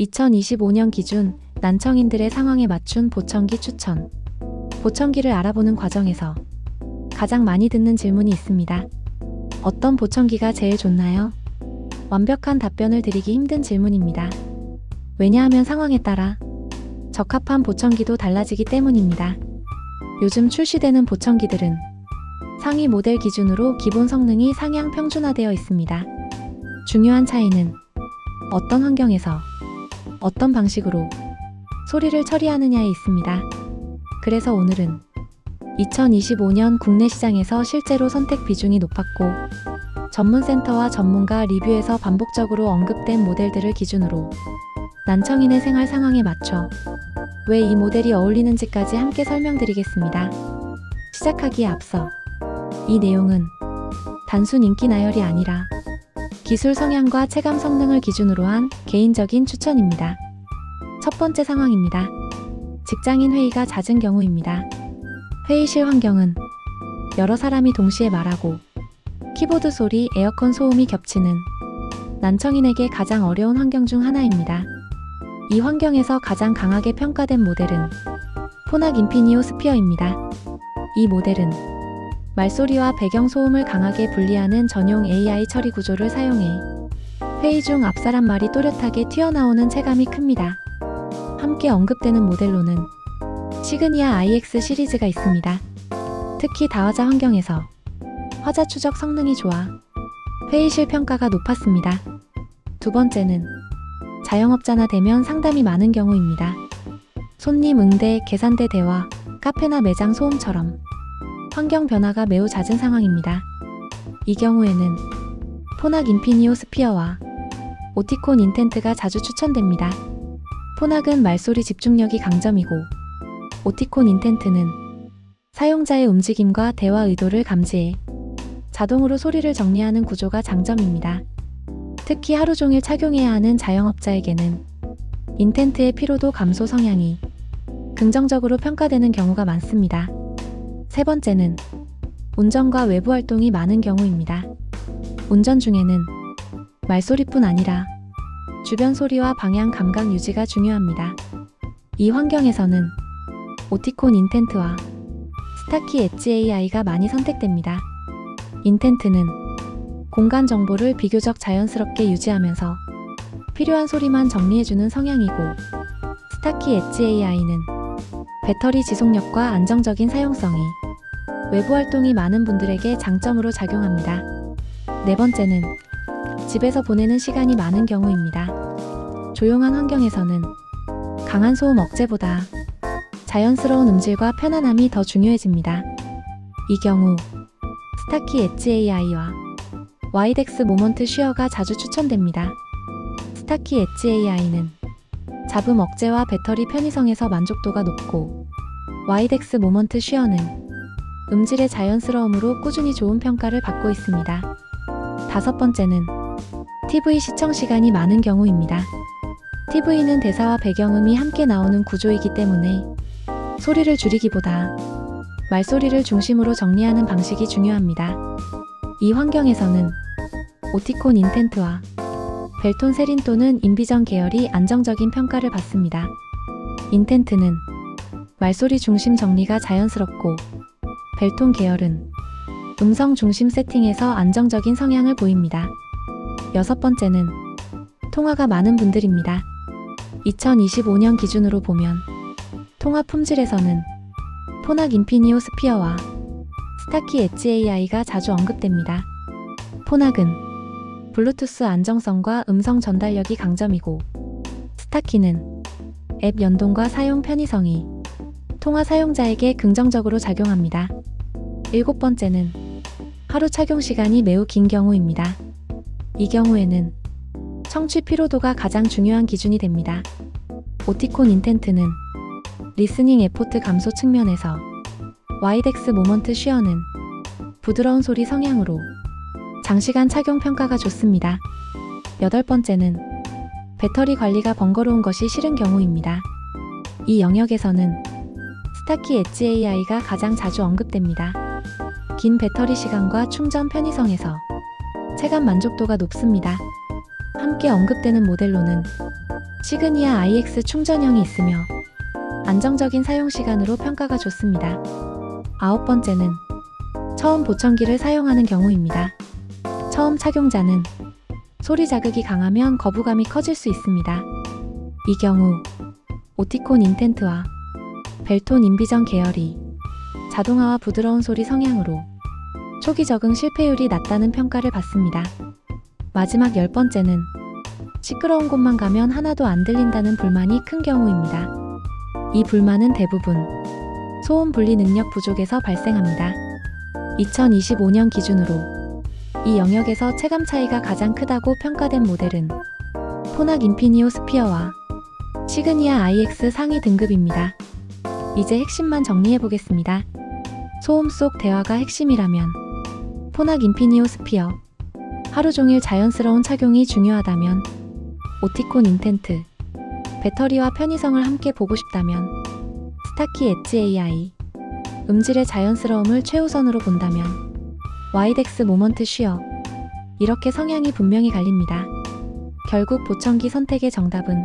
2025년 기준 난청인들의 상황에 맞춘 보청기 추천. 보청기를 알아보는 과정에서 가장 많이 듣는 질문이 있습니다. 어떤 보청기가 제일 좋나요? 완벽한 답변을 드리기 힘든 질문입니다. 왜냐하면 상황에 따라 적합한 보청기도 달라지기 때문입니다. 요즘 출시되는 보청기들은 상위 모델 기준으로 기본 성능이 상향 평준화되어 있습니다. 중요한 차이는 어떤 환경에서 어떤 방식으로 소리를 처리하느냐에 있습니다. 그래서 오늘은 2025년 국내 시장에서 실제로 선택 비중이 높았고 전문센터와 전문가 리뷰에서 반복적으로 언급된 모델들을 기준으로 난청인의 생활 상황에 맞춰 왜 이 모델이 어울리는지까지 함께 설명드리겠습니다. 시작하기에 앞서 이 내용은 단순 인기 나열이 아니라 기술 성향과 체감 성능을 기준으로 한 개인적인 추천입니다. 첫 번째 상황입니다. 직장인 회의가 잦은 경우입니다. 회의실 환경은 여러 사람이 동시에 말하고 키보드 소리, 에어컨 소음이 겹치는 난청인에게 가장 어려운 환경 중 하나입니다. 이 환경에서 가장 강하게 평가된 모델은 포낙 인피니오 스피어입니다. 이 모델은 말소리와 배경 소음을 강하게 분리하는 전용 AI 처리 구조를 사용해 회의 중 앞사람 말이 또렷하게 튀어나오는 체감이 큽니다. 함께 언급되는 모델로는 시그니아 IX 시리즈가 있습니다. 특히 다화자 환경에서 화자 추적 성능이 좋아 회의실 평가가 높았습니다. 두 번째는 자영업자나 대면 상담이 많은 경우입니다. 손님 응대, 계산대 대화, 카페나 매장 소음처럼 환경 변화가 매우 잦은 상황입니다. 이 경우에는 포낙 인피니오 스피어와 오티콘 인텐트가 자주 추천됩니다. 포낙은 말소리 집중력이 강점이고 오티콘 인텐트는 사용자의 움직임과 대화 의도를 감지해 자동으로 소리를 정리하는 구조가 장점입니다. 특히 하루 종일 착용해야 하는 자영업자에게는 인텐트의 피로도 감소 성향이 긍정적으로 평가되는 경우가 많습니다. 세 번째는 운전과 외부 활동이 많은 경우입니다. 운전 중에는 말소리뿐 아니라 주변 소리와 방향 감각 유지가 중요합니다. 이 환경에서는 오티콘 인텐트와 스타키 엣지 AI가 많이 선택됩니다. 인텐트는 공간 정보를 비교적 자연스럽게 유지하면서 필요한 소리만 정리해주는 성향이고 스타키 엣지 AI는 배터리 지속력과 안정적인 사용성이 외부 활동이 많은 분들에게 장점으로 작용합니다. 네 번째는 집에서 보내는 시간이 많은 경우입니다. 조용한 환경에서는 강한 소음 억제보다 자연스러운 음질과 편안함이 더 중요해집니다. 이 경우 스타키 엣지 AI와 와이덱스 모먼트 슈어가 자주 추천됩니다. 스타키 엣지 AI는 잡음 억제와 배터리 편의성에서 만족도가 높고 와이덱스 모먼트 슈어는 음질의 자연스러움으로 꾸준히 좋은 평가를 받고 있습니다. 다섯 번째는 TV 시청 시간이 많은 경우입니다. TV는 대사와 배경음이 함께 나오는 구조이기 때문에 소리를 줄이기보다 말소리를 중심으로 정리하는 방식이 중요합니다. 이 환경에서는 오티콘 인텐트와 벨톤 세린 또는 인비전 계열이 안정적인 평가를 받습니다. 인텐트는 말소리 중심 정리가 자연스럽고 벨톤 계열은 음성 중심 세팅에서 안정적인 성향을 보입니다. 여섯 번째는 통화가 많은 분들입니다. 2025년 기준으로 보면 통화 품질에서는 포낙 인피니오 스피어와 스타키 엣지 AI가 자주 언급됩니다. 포낙은 블루투스 안정성과 음성 전달력이 강점이고 스타키는 앱 연동과 사용 편의성이 통화 사용자에게 긍정적으로 작용합니다. 일곱 번째는 하루 착용 시간이 매우 긴 경우입니다. 이 경우에는 청취 피로도가 가장 중요한 기준이 됩니다. 오티콘 인텐트는 리스닝 에포트 감소 측면에서 와이덱스 모먼트 슈어는 부드러운 소리 성향으로 장시간 착용 평가가 좋습니다. 여덟 번째는 배터리 관리가 번거로운 것이 싫은 경우입니다. 이 영역에서는 스타키 엣지 AI가 가장 자주 언급됩니다. 긴 배터리 시간과 충전 편의성에서 체감 만족도가 높습니다. 함께 언급되는 모델로는 시그니아 IX 충전형이 있으며 안정적인 사용 시간으로 평가가 좋습니다. 아홉 번째는 처음 보청기를 사용하는 경우입니다. 처음 착용자는 소리 자극이 강하면 거부감이 커질 수 있습니다. 이 경우 오티콘 인텐트와 벨톤 인비전 계열이 자동화와 부드러운 소리 성향으로 초기 적응 실패율이 낮다는 평가를 받습니다. 마지막 열 번째는 시끄러운 곳만 가면 하나도 안 들린다는 불만이 큰 경우입니다. 이 불만은 대부분 소음 분리 능력 부족에서 발생합니다. 2025년 기준으로 이 영역에서 체감 차이가 가장 크다고 평가된 모델은 포낙 인피니오 스피어와 시그니아 IX 상위 등급입니다. 이제 핵심만 정리해 보겠습니다. 소음 속 대화가 핵심이라면 포낙 인피니오 스피어 하루 종일 자연스러운 착용이 중요하다면 오티콘 인텐트 배터리와 편의성을 함께 보고 싶다면 스타키 엣지 AI 음질의 자연스러움을 최우선으로 본다면 와이덱스 모먼트 쉬어 이렇게 성향이 분명히 갈립니다. 결국 보청기 선택의 정답은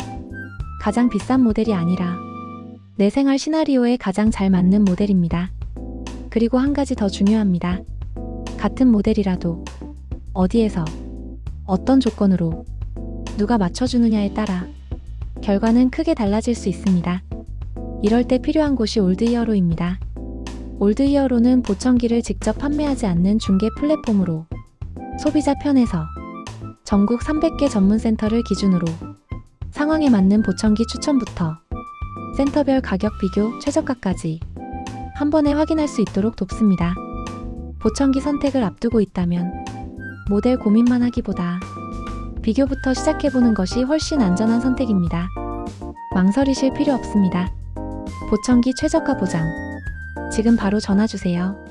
가장 비싼 모델이 아니라 내 생활 시나리오에 가장 잘 맞는 모델입니다. 그리고 한 가지 더 중요합니다. 같은 모델이라도 어디에서 어떤 조건으로 누가 맞춰주느냐에 따라 결과는 크게 달라질 수 있습니다. 이럴 때 필요한 곳이 올드이어로입니다. 올드이어로는 보청기를 직접 판매하지 않는 중개 플랫폼으로 소비자 편에서 전국 300개 전문센터를 기준으로 상황에 맞는 보청기 추천부터 센터별 가격 비교 최저가까지 한 번에 확인할 수 있도록 돕습니다. 보청기 선택을 앞두고 있다면 모델 고민만 하기보다 비교부터 시작해보는 것이 훨씬 안전한 선택입니다. 망설이실 필요 없습니다. 보청기 최저가 보장. 지금 바로 전화 주세요.